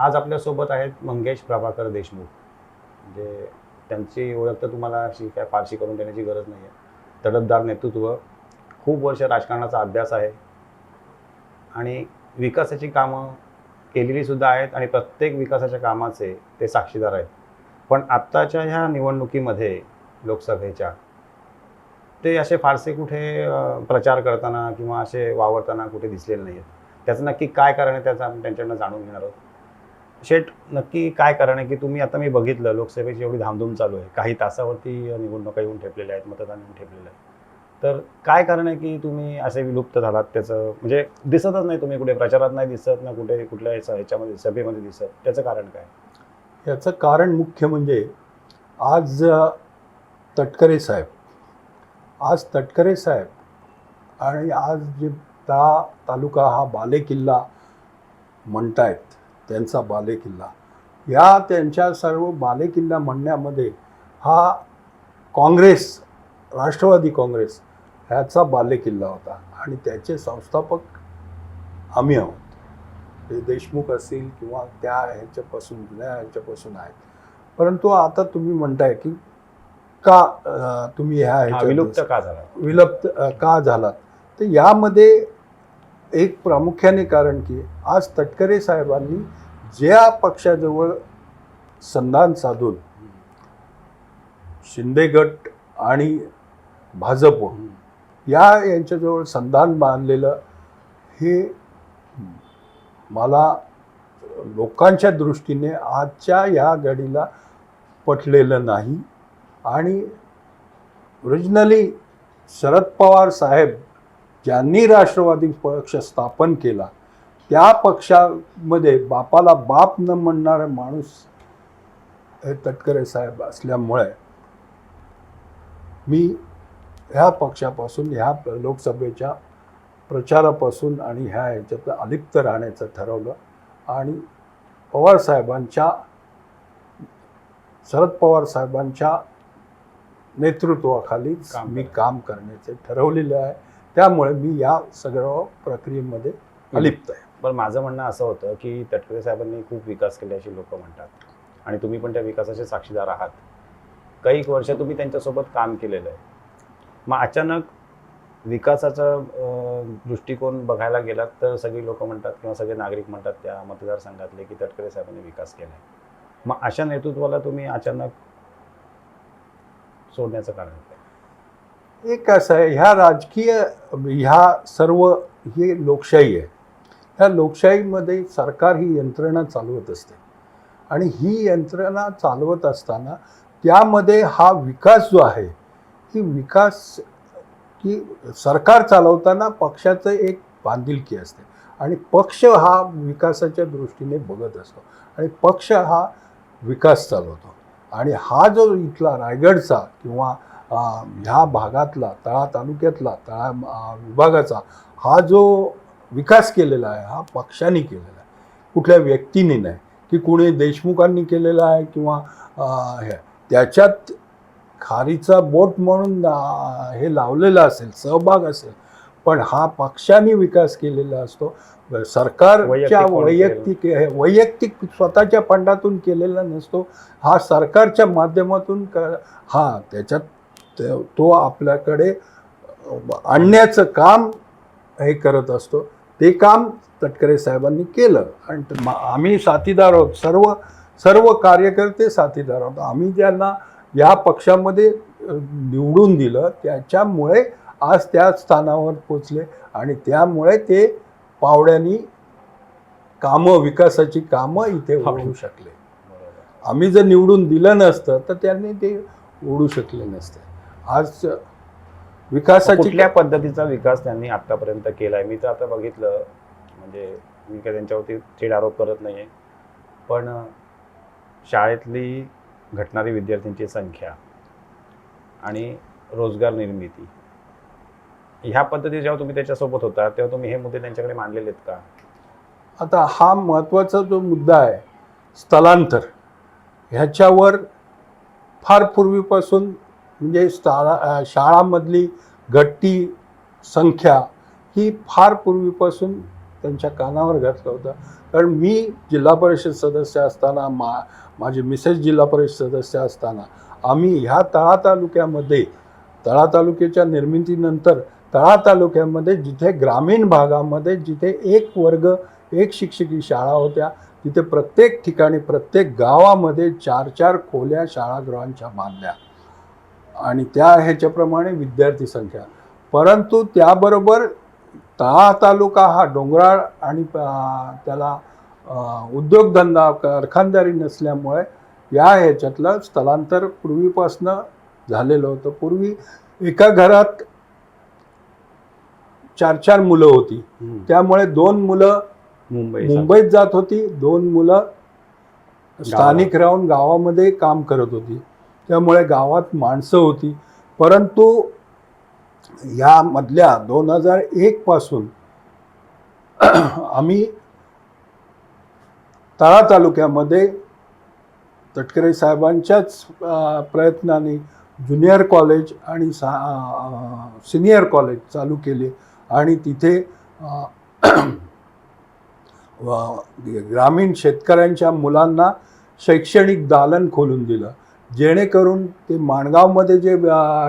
आज आपल्यासोबत आहेत मंगेश प्रभाकर देशमुख. म्हणजे त्यांची ओळख तर तुम्हाला अशी काय फारशी करून देण्याची गरज नाही आहे तडफदार नेतृत्व खूप वर्ष राजकारणाचा अभ्यास आहे. आणि विकासाची कामं केलेली सुद्धा आहेत आणि प्रत्येक विकासाच्या कामाचे ते साक्षीदार आहेत. पण आत्ताच्या ह्या निवडणुकीमध्ये लोकसभेच्या ते असे फारसे कुठे प्रचार करताना किंवा असे वावरताना कुठे दिसलेले नाही आहेत त्याचं नक्की काय कारण आहे त्याचं आपण त्यांच्याकडनं जाणून घेणार आहोत. शेठ नक्की काय कारण आहे की तुम्ही आता मी बघितलं लोकसभेची एवढी धामधूम चालू आहे. काही तासावरती निवडणुका येऊन ठेपलेल्या आहेत मतदान येऊन ठेपलेलं आहे. तर काय कारण आहे की तुम्ही असे विलुप्त झालात त्याचं? म्हणजे दिसतच नाही तुम्ही कुठे प्रचारात नाही दिसत ना कुठे कुठल्या ह्याच्यामध्ये सभेमध्ये दिसत. त्याचं कारण काय? याचं कारण मुख्य म्हणजे आज तटकरे साहेब. आज तटकरे साहेब आणि आज जे ता तालुका हा बालेकिल्ला म्हणतायत त्यांचा बालेकिल्ला. या त्यांच्या सर्व बालेकिल्ला म्हणण्यामध्ये हा काँग्रेस राष्ट्रवादी काँग्रेस ह्याचा बालेकिल्ला होता आणि त्याचे संस्थापक आम्ही आहोत. ते देशमुख असतील किंवा त्या ह्याच्यापासून जुन्या ह्याच्यापासून आहेत. परंतु आता तुम्ही म्हणताय की का तुम्ही ह्या विलुप्त का झाला विलुप्त का झालात? तर यामध्ये एक प्रामुख्याने कारण की आज तटकरे साहेबांनी ज्या पक्षाजवळ संधान साधून शिंदे गट आणि भाजप या यांच्याजवळ संधान बांधलेलं हे मला लोकांच्या दृष्टीने आजच्या या घडीला पटलेलं नाही. आणि ओरिजिनली शरद पवार साहेब ज्यांनी राष्ट्रवादी पक्ष स्थापन केला त्या पक्षामध्ये बापाला बाप न म्हणणारा माणूस हे तटकरे साहेब असल्यामुळे मी ह्या पक्षापासून ह्या लोकसभेच्या प्रचारापासून आणि ह्या ह्याच्यात अलिप्त राहण्याचं ठरवलं आणि पवार साहेबांच्या शरद पवार साहेबांच्या नेतृत्वाखाली मी. काम करण्याचे ठरवलेले आहे त्यामुळे मी या सगळ्या प्रक्रियेमध्ये अलिप्त आहे पण माझं म्हणणं असं होतं की तटकरे साहेबांनी खूप विकास केल्याची अशी लोक म्हणतात. आणि तुम्ही पण त्या विकासाचे साक्षीदार आहात. काही वर्ष तुम्ही त्यांच्यासोबत काम केलेलं आहे. मग अचानक विकासाचा दृष्टिकोन बघायला गेलात तर सगळी लोक म्हणतात किंवा सगळे नागरिक म्हणतात त्या मतदारसंघातले की तटकरे साहेबांनी विकास केला आहे मग अशा नेतृत्वाला तुम्ही अचानक सोडण्याचं कारण काय? एक असं आहे ह्या राजकीय ह्या सर्व ही लोकशाही आहे. ह्या लोकशाहीमध्ये सरकार ही यंत्रणा चालवत असते. आणि ही यंत्रणा चालवत असताना त्यामध्ये हा विकास जो आहे ही विकास की सरकार चालवताना पक्षाचं एक बांधिलकी असते. आणि पक्ष हा विकासाच्या दृष्टीने बघत असतो. आणि पक्ष हा विकास चालवतो. आणि हा जो इथला रायगडचा किंवा ह्या भागातला तळा तालुक्यातला तळा विभागाचा हा जो विकास केलेला आहे हा पक्षाने केलेला आहे. कुठल्या व्यक्तीने नाही. की कुणी देशमुखांनी केलेला आहे किंवा हे त्याच्यात खारीचा बोट म्हणून हे लावलेलं असेल सहभाग असेल पण हा पक्षाने विकास केलेला असतो. सरकारच्या वैयक्तिक वैयक्तिक स्वतःच्या फंडातून केलेला नसतो. हा सरकारच्या माध्यमातून क हा त्याच्यात तो आपल्याकडे आणण्याचं काम हे करत असतो. ते काम तटकरे साहेबांनी केलं. आणि आम्ही साथीदार आहोत. सर्व सर्व कार्यकर्ते साथीदार आहोत. आम्ही ज्यांना या पक्षामध्ये निवडून दिलं त्याच्यामुळे आज त्या स्थानावर पोचले आणि त्यामुळे ते पावड्यांनी कामं विकासाची कामं इथे ओढू शकले. आम्ही जर निवडून दिलं नसतं तर त्यांनी ते ओढू शकले नसते. आज विकासाची कुठल्या पद्धतीचा विकास त्यांनी आतापर्यंत केलाय? मी तर आता बघितलं म्हणजे मी काय त्यांच्यावरती थेट आरोप करत नाहीये. पण शाळेतली घटणारी विद्यार्थ्यांची संख्या आणि रोजगार निर्मिती ह्या पद्धती जेव्हा तुम्ही त्याच्यासोबत होता तेव्हा तुम्ही हे मुद्दे त्यांच्याकडे मांडलेले आहेत का? आता हा महत्त्वाचा जो मुद्दा आहे स्थलांतर ह्याच्यावर फार पूर्वीपासून म्हणजे शाळा शाळांमधली शाळामधली घटती संख्या ही फार पूर्वीपासून त्यांच्या कानावर घातलं होतं. कारण मी जिल्हा परिषद सदस्य असताना मा माझे मिसेस जिल्हा परिषद सदस्य असताना आम्ही ह्या तळा तालुक्यामध्ये तळा तालुक्याच्या निर्मितीनंतर तळा तालुक्यामध्ये जिथे ग्रामीण भागामध्ये जिथे एक वर्ग एक शिक्षकी शाळा होत्या तिथे प्रत्येक ठिकाणी प्रत्येक गावामध्ये चार चार खोल्या शाळागृहांच्या बांधल्या. आणि त्या ह्याच्याप्रमाणे विद्यार्थी संख्या. परंतु त्याबरोबर तळा तालुका हा डोंगराळ आणि त्याला उद्योगधंदा कारखानदारी नसल्यामुळे या ह्याच्यातलं स्थलांतर पूर्वीपासनं झालेलं होतं. पूर्वी एका घरात चार चार मुलं होती. त्यामुळे दोन मुलं मुंबई मुंबईत जात होती. दोन मुलं स्थानिक राहून गावामध्ये काम करत होती. त्यामुळे गावात माणसं होती. परंतु यामधल्या दोन हजार एक पासून आम्ही तळा तालुक्यामध्ये तटकरे साहेबांच्याच प्रयत्नाने ज्युनियर कॉलेज आणि सा सिनियर कॉलेज चालू केले आणि तिथे ग्रामीण शेतकऱ्यांच्या मुलांना शैक्षणिक दालन खोलून दिलं. जेणेकरून ते माणगावमध्ये जे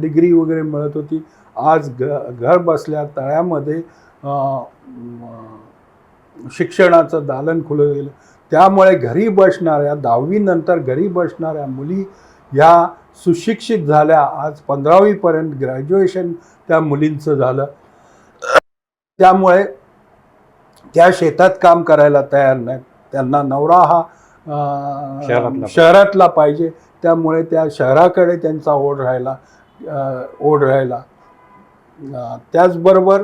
डिग्री वगैरे मिळत होती आज घ घर बसल्या तळ्यामध्ये शिक्षणाचं दालन खुलं गेलं. त्यामुळे घरी बसणाऱ्या दहावीनंतर घरी बसणाऱ्या मुली ह्या सुशिक्षित झाल्या. आज पंधरावीपर्यंत ग्रॅज्युएशन त्या मुलींचं झालं. त्यामुळे त्या शेतात काम करायला तयार नाहीत. त्यांना नवरा हा. शहरातला पाहिजे. त्यामुळे त्या शहराकडे त्यांचा ओढ राहिला ओढ राहिला त्याचबरोबर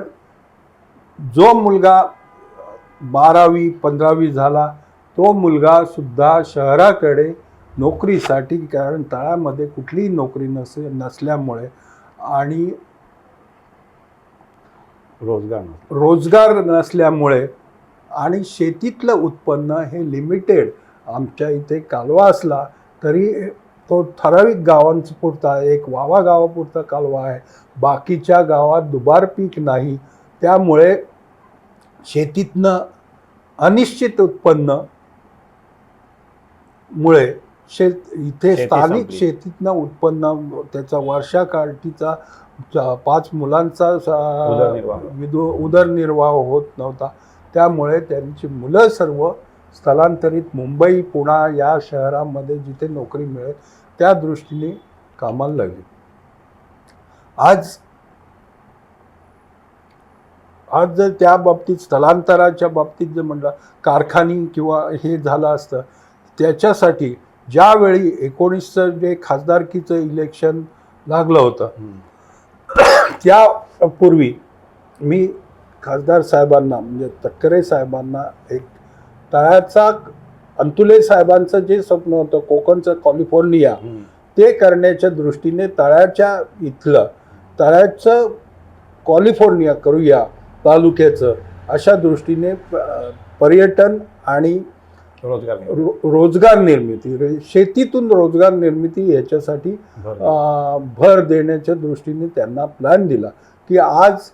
जो मुलगा बारावी पंधरावी झाला तो मुलगा सुद्धा शहराकडे नोकरीसाठी कारण तळ्यामध्ये कुठलीही नोकरी नसे नसल्यामुळे आणि रोजगार. रोजगार नसल्यामुळे आणि शेतीतलं उत्पन्न हे लिमिटेड आमच्या इथे कालवा असला तरी तो ठराविक गावांचा पुरता एक वावा गावापुरता कालवा आहे. बाकीच्या गावात दुबार पीक नाही. त्यामुळे शेतीतनं अनिश्चित उत्पन्न मुळे शेत इथे स्थानिक. शेतीतनं उत्पन्न त्याचा वर्षाकाठीचा पाच मुलांचा उदरनिर्वाह होत नव्हता. त्यामुळे त्यांची मुलं सर्व स्थलांतरित. मुंबई पुणा या शहरामध्ये जिथे नोकरी मिळेल त्या दृष्टीने कामाला लागली आज आज जर त्या बाबतीत स्थलांतराच्या बाबतीत जर म्हटलं कारखानी किंवा हे झालं असतं त्याच्यासाठी ज्यावेळी एकोणीसचं जे खासदारकीचं इलेक्शन लागलं होतं. त्यापूर्वी मी खासदार साहेबांना म्हणजे तटकरे साहेबांना एक तळ्याचा अंतुले साहेबांचं जे स्वप्न होतं कोकणचं कॅलिफोर्निया. ते करण्याच्या दृष्टीने तळ्याच्या इथलं तळ्याचं कॅलिफोर्निया करूया तालुक्याचं अशा दृष्टीने पर्यटन आणि रोजगार. रो रोजगार निर्मिती शेतीतून रोजगार निर्मिती याच्यासाठी भर देण्याच्या दृष्टीने त्यांना प्लॅन दिला की आज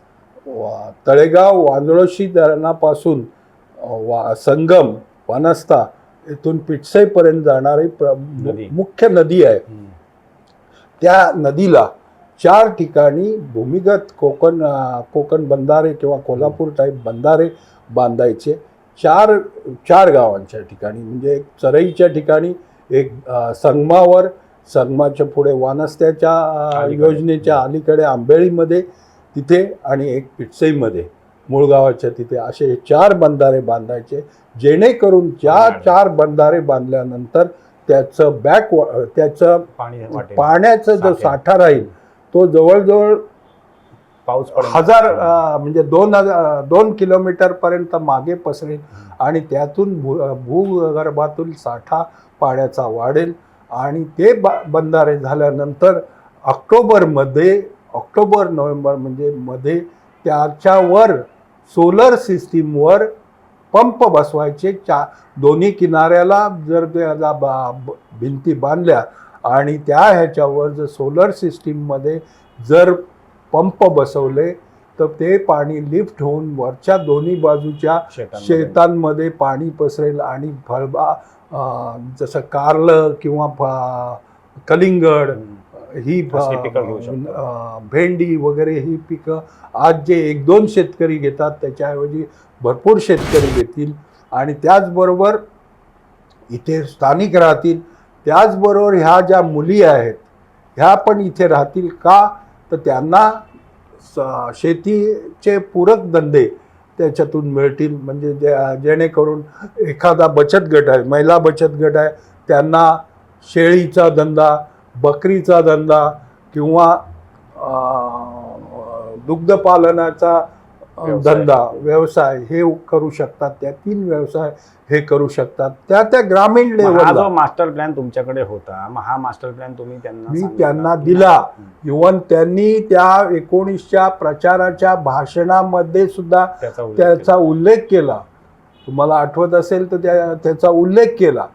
वा- तळेगाव वांजळोशी धरणापासून वा संगम वनस्ता येथून पिटसाईपर्यंत जाणारी प्र नदी. मुख्य नदी आहे. त्या नदीला चार ठिकाणी भूमिगत कोकण कोकण बंधारे किंवा कोल्हापूर टाईप बंधारे बांधायचे चार चार गावांच्या ठिकाणी म्हणजे एक चरईच्या ठिकाणी एक संगमावर संगमाच्या पुढे वानस्त्याच्या. योजनेच्या अलीकडे आंबेळीमध्ये तिथे आणि एक पिटसईमध्ये मुळगावाच्या तिथे असे चार बंधारे बांधायचे जेणेकरून ज्या. चार बंधारे बांधल्यानंतर त्याचं बॅक त्याचं पाण्याचा जो साठे. राहील तो जवळजवळ पाऊस. हजार म्हणजे दोन हजार दोन किलोमीटर पर्यंत मागे पसरेल आणि त्यातून भू भूगर्भातून साठा पाण्याचा वाढेल आणि ते बा बंधारे झाल्यानंतर ऑक्टोबरमध्ये ऑक्टोबर नोव्हेंबर म्हणजे मध्ये त्याच्यावर सोलर सिस्टीमवर पंप बसवायचे चा दोन्ही किनाऱ्याला जर त्याला बा भिंती बांधल्या आणि त्या ह्याच्यावर जर सोलर सिस्टीममध्ये जर पंप बसवले तर ते पाणी लिफ्ट होऊन वरच्या दोन्ही बाजूच्या शेतांमध्ये. पाणी पसरेल आणि फळबा जसं कारलं किंवा फ- कलिंगड. ही असली पिकं घेऊ शकतो. अं, भेंडी वगैरे ही पिकं आज जे एक दोन शेतकरी घेतात त्याच्याऐवजी भरपूर शेतकरी घेतील. आणि त्याचबरोबर इथे स्थानिक राहतील. त्याचबरोबर ह्या ज्या मुली आहेत ह्या पण इथे राहतील का? तर त्यांना शेतीचे पूरक धंदे त्याच्यातून मिळतील. म्हणजे जे जेणेकरून एखादा बचत गट आहे महिला बचत गट आहे त्यांना शेळीचा धंदा बकरीचा धंदा किंवा दुग्धपालनाचा. धंदा व्यवसाय हे करू शकतात. त्या तीन व्यवसाय हे करू शकतात. त्या त्या ग्रामीण लेवलला जो मास्टर प्लॅन तुमच्याकडे होता मग हा मास्टर प्लॅन तुम्ही त्यांना मी त्यांना दिला. इव्हन त्यांनी त्या एकोणीसच्या प्रचाराच्या भाषणामध्ये सुद्धा त्याचा उल्लेख केला. तुम्हाला आठवत असेल तर त्या त्याचा उल्लेख केला.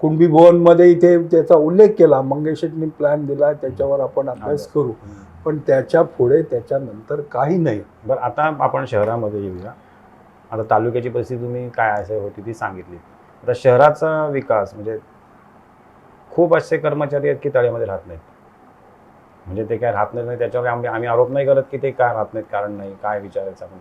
कुणबी भवनमध्ये इथे त्याचा उल्लेख केला मंगेशनी प्लॅन दिला त्याच्यावर आपण अभ्यास करू. पण त्याच्या पुढे त्याच्यानंतर काही नाही. बरं आता आपण शहरामध्ये येऊया. आता तालुक्याची परिस्थिती तुम्ही काय असे होती ती सांगितली. आता शहराचा विकास म्हणजे खूप असे कर्मचारी आहेत की तळ्यामध्ये राहत नाहीत. म्हणजे ते काय राहत नाही त्याच्यावर आम्ही आम्ही आरोप नाही करत की ते काय राहत नाहीत कारण नाही काय विचारायचं आपण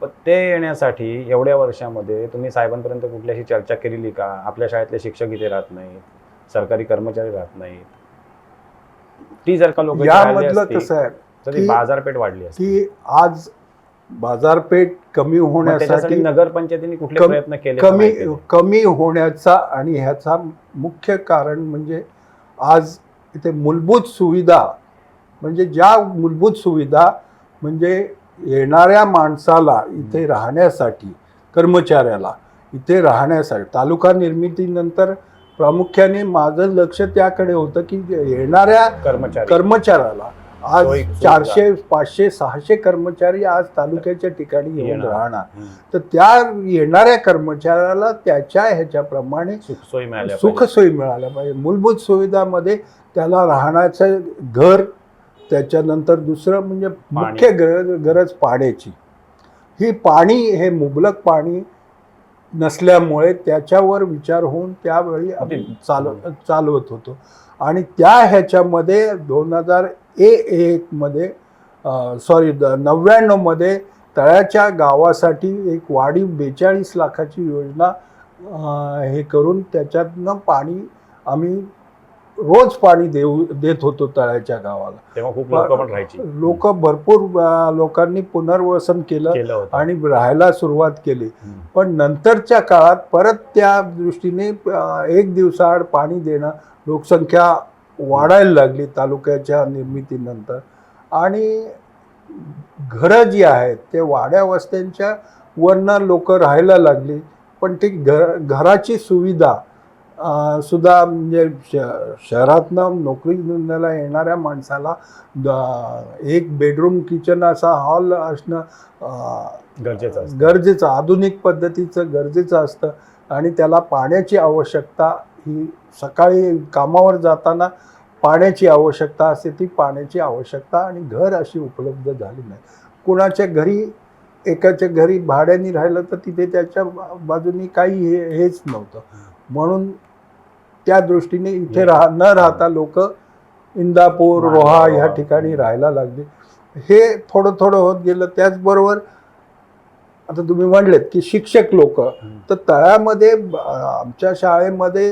पण ते येण्यासाठी एवढ्या वर्षामध्ये तुम्ही साहेबांपर्यंत कुठल्याशी चर्चा केलेली का? आपल्या शाळेतले शिक्षक इथे राहत नाहीत सरकारी कर्मचारी राहत नाहीत. ती जर का लोक यामधलं कसं आहे तर ती की- बाजारपेठ वाढली असती. की आज बाजारपेठ कमी होण्यासाठी नगरपंचायतीने कुठले प्रयत्न केले कमी. कमी होण्याचा आणि ह्याचा मुख्य कारण म्हणजे आज इथे मूलभूत सुविधा म्हणजे ज्या मूलभूत सुविधा म्हणजे येणाऱ्या माणसाला इथे राहण्यासाठी कर्मचाऱ्याला इथे राहण्यासाठी तालुका निर्मितीनंतर प्रामुख्याने माझं लक्ष त्याकडे होतं की येणाऱ्या कर्मचारी कर्मचाऱ्याला आज. चारशे पाचशे सहाशे कर्मचारी आज तालुक्याच्या ठिकाणी येऊन. राहणार. तर त्या येणाऱ्या कर्मचाऱ्याला त्याच्या ह्याच्याप्रमाणे सुखसोयी मिळाल्या पाहिजे मूलभूत सुविधामध्ये त्याला राहण्याचं घर त्याच्यानंतर दुसरं म्हणजे मुख्य गरज गरज पाण्याची. ही पाणी हे मुबलक पाणी नसल्यामुळे त्याच्यावर विचार होऊन त्यावेळी आम्ही चालव चालवत होतो. आणि त्या ह्याच्यामध्ये दोन हजार ए एकमध्ये सॉरी नव्याण्णवमध्ये तळ्याच्या गावासाठी एक वाढीव बेचाळीस लाखाची योजना हे करून त्याच्यातनं पाणी आम्ही रोज पाणी देऊ देत होतो तळ्याच्या गावाला. तेव्हा खूप लोक पण राहायची. लोक भरपूर लोकांनी पुनर्वसन केलं केलं होतं. आणि राहायला सुरुवात केली. हम्म. पण नंतरच्या काळात परत त्या दृष्टीने एक दिवसाआड पाणी देणं लोकसंख्या वाढायला लागली तालुक्याच्या निर्मितीनंतर. आणि घरं जी आहेत ते वाड्या वस्त्यांच्या वरनं लोक राहायला लागली. पण ती घर घराची सुविधा सुद्धा म्हणजे श शहरातनं नोकरी धंद्याला येणाऱ्या माणसाला द- एक बेडरूम किचन असा हॉल असणं गरजेचं. गरजेचं आधुनिक पद्धतीचं गरजेचं असतं. आणि त्याला पाण्याची आवश्यकता ही सकाळी कामावर जाताना पाण्याची आवश्यकता असते. ती पाण्याची आवश्यकता आणि घर अशी उपलब्ध झाली नाही. कुणाच्या घरी एकाच्या घरी भाड्याने राहिलं तर तिथे त्याच्या बाजूनी काही हे हेच नव्हतं. म्हणून त्या दृष्टीने इथे राहा न राहता लोक इंदापूर रोहा ह्या ठिकाणी राहायला लागले. हे थोडं थोडं होत गेलं. त्याचबरोबर आता तुम्ही म्हणलेत की शिक्षक लोक. तर तळ्यामध्ये आमच्या शाळेमध्ये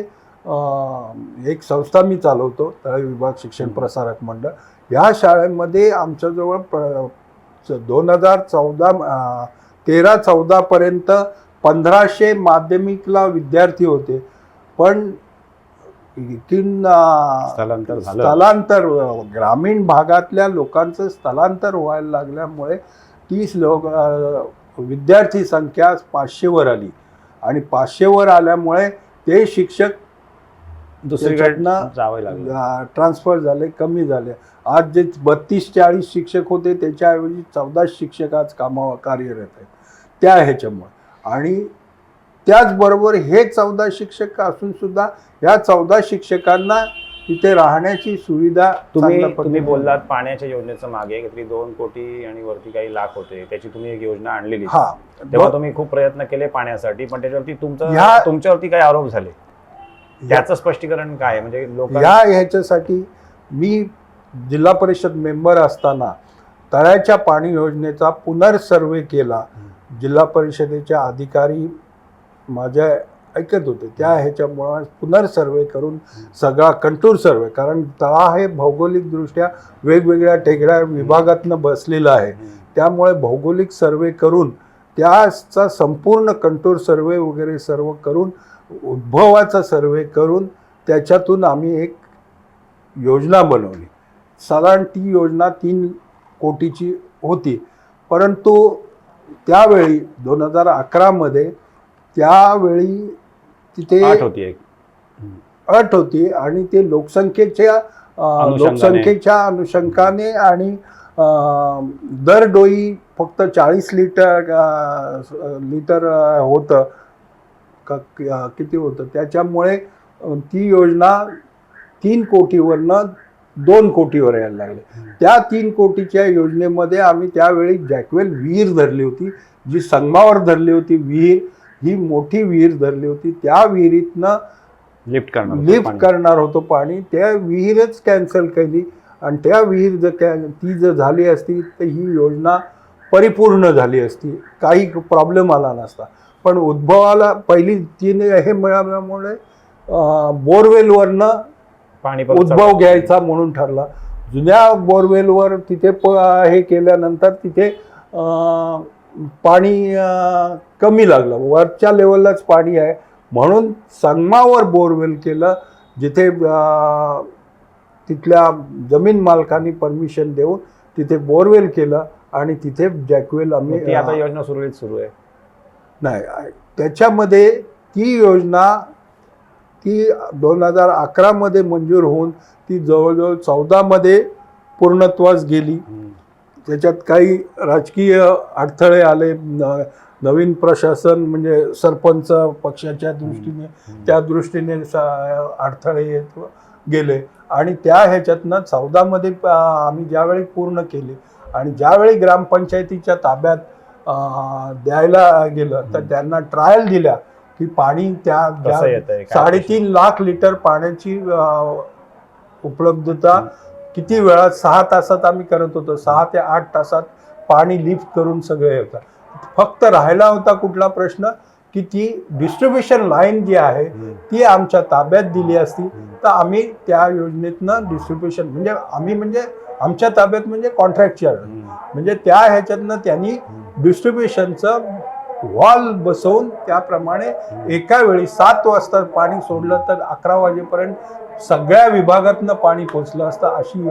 एक संस्था मी चालवतो तळ विभाग शिक्षण. प्रसारक मंडळ. ह्या शाळेमध्ये आमच्याजवळ प्र दोन हजार चौदा तेरा चौदापर्यंत पंधराशे माध्यमिकला विद्यार्थी होते. पण अं, स्थलांतर स्थलांतर ग्रामीण भागातल्या लोकांचं स्थलांतर व्हायला लागल्यामुळे तीस लोक विद्यार्थी संख्या पाचशेवर आली. आणि पाचशेवर आल्यामुळे ते शिक्षक दुसरीकडे त्याच्यातनं जावं लागलं. ट्रान्सफर झाले कमी झाले. आज जे बत्तीस चाळीस शिक्षक होते त्याच्याऐवजी चौदा शिक्षक आज कामा कार्यरत आहेत. त्या ह्याच्यामुळे. आणि त्याचबरोबर हे चौदा शिक्षक असून सुद्धा ह्या चौदा शिक्षकांना तिथे राहण्याची सुविधा तुम्ही तुम्ही बोललात पाण्याच्या योजनेचं मागे काहीतरी दोन कोटी आणि वरती काही लाख होते. त्याची तुम्ही एक योजना आणलेली. हा. तेव्हा तुम्ही खूप प्रयत्न केले पाण्यासाठी पण त्याच्यावरती तुमचं तुमच्यावरती काही आरोप झाले. त्याचं स्पष्टीकरण काय? म्हणजे लोक या ह्याच्यासाठी मी जिल्हा परिषद मेंबर असताना तळ्याच्या पाणी योजनेचा पुनर्सर्वे केला. जिल्हा परिषदेच्या अधिकारी माझ्या ऐकत होते. त्या ह्याच्यामुळं पुनर्सर्वे करून सगळा कंटूर सर्वे कारण तळा हे भौगोलिकदृष्ट्या वेगवेगळ्या टेकड्या विभागातनं बसलेलं आहे. त्यामुळे भौगोलिक सर्वे करून त्याचा संपूर्ण कंटूर सर्वे वगैरे सर्व करून उद्भवाचा सर्वे करून त्याच्यातून आम्ही एक योजना बनवली. साधारण ती योजना तीन कोटीची होती. परंतु त्यावेळी दोन हजार अकरामध्ये त्यावेळी तिथे आठ होती एक. अट होती आणि ते लोकसंख्येच्या. लोकसंख्येच्या अनुषंगाने आणि दर डोई फक्त चाळीस लिटर लिटर होतं. का किती होतं? त्याच्यामुळे ती योजना तीन कोटीवरनं दोन कोटीवर यायला लागले. त्या तीन कोटीच्या योजनेमध्ये आम्ही त्यावेळी जॅकवेल विहीर धरली होती जी संगमावर धरली होती विहीर. ही मोठी विहीर धरली होती. त्या विहिरीतनं लिफ्ट करणार लिफ्ट. करणार होतो पाणी. त्या विहीरच कॅन्सल केली. आणि त्या विहीर जर कॅ ती जर झाली असती तर ही योजना परिपूर्ण झाली असती. काही प्रॉब्लेम आला नसता. पण उद्भवाला पहिली तीन हे मिळाल्यामुळे बोरवेलवरनं पाणी उद्भव. घ्यायचा म्हणून ठरला. जुन्या बोरवेलवर तिथे प हे केल्यानंतर तिथे पाणी कमी लागलं. वरच्या लेवललाच पाणी आहे. म्हणून संगमावर बोरवेल केलं जिथे तिथल्या जमीन मालकांनी परमिशन देऊन तिथे बोरवेल केलं आणि तिथे जॅकवेल आम्ही आता योजना सुरळीत सुरू आहे. नाही त्याच्यामध्ये ती योजना ती दोन हजार अकरामध्ये मंजूर होऊन ती जवळजवळ चौदामध्ये पूर्णत्वास गेली. त्याच्यात काही राजकीय अडथळे आले नवीन प्रशासन म्हणजे सरपंच पक्षाच्या दृष्टीने त्या दृष्टीने अडथळे येत गेले. आणि त्या ह्याच्यातनं चौदामध्ये आम्ही ज्यावेळी पूर्ण केले आणि ज्यावेळी ग्रामपंचायतीच्या ताब्यात द्यायला गेलं तर. त्यांना ट्रायल दिल्या की पाणी त्या साडेतीन लाख लिटर पाण्याची उपलब्धता किती वेळात सहा तासात आम्ही करत होतो सहा ते आठ तासात पाणी लिफ्ट करून सगळे होतं. फक्त राहिला होता कुठला प्रश्न की ती डिस्ट्रीब्युशन लाईन जी आहे ती आमच्या ताब्यात दिली असती. तर आम्ही त्या योजनेतनं डिस्ट्रीब्युशन म्हणजे आम्ही म्हणजे आमच्या ताब्यात म्हणजे कॉन्ट्रॅक्चर. म्हणजे त्या ह्याच्यातनं त्यांनी डिस्ट्रीब्युशनचं वॉल बसवून त्याप्रमाणे एका वेळी सात वाजता पाणी सोडलं तर अकरा वाजेपर्यंत सगळ्या विभागातनं पाणी पोचलं असतं अशी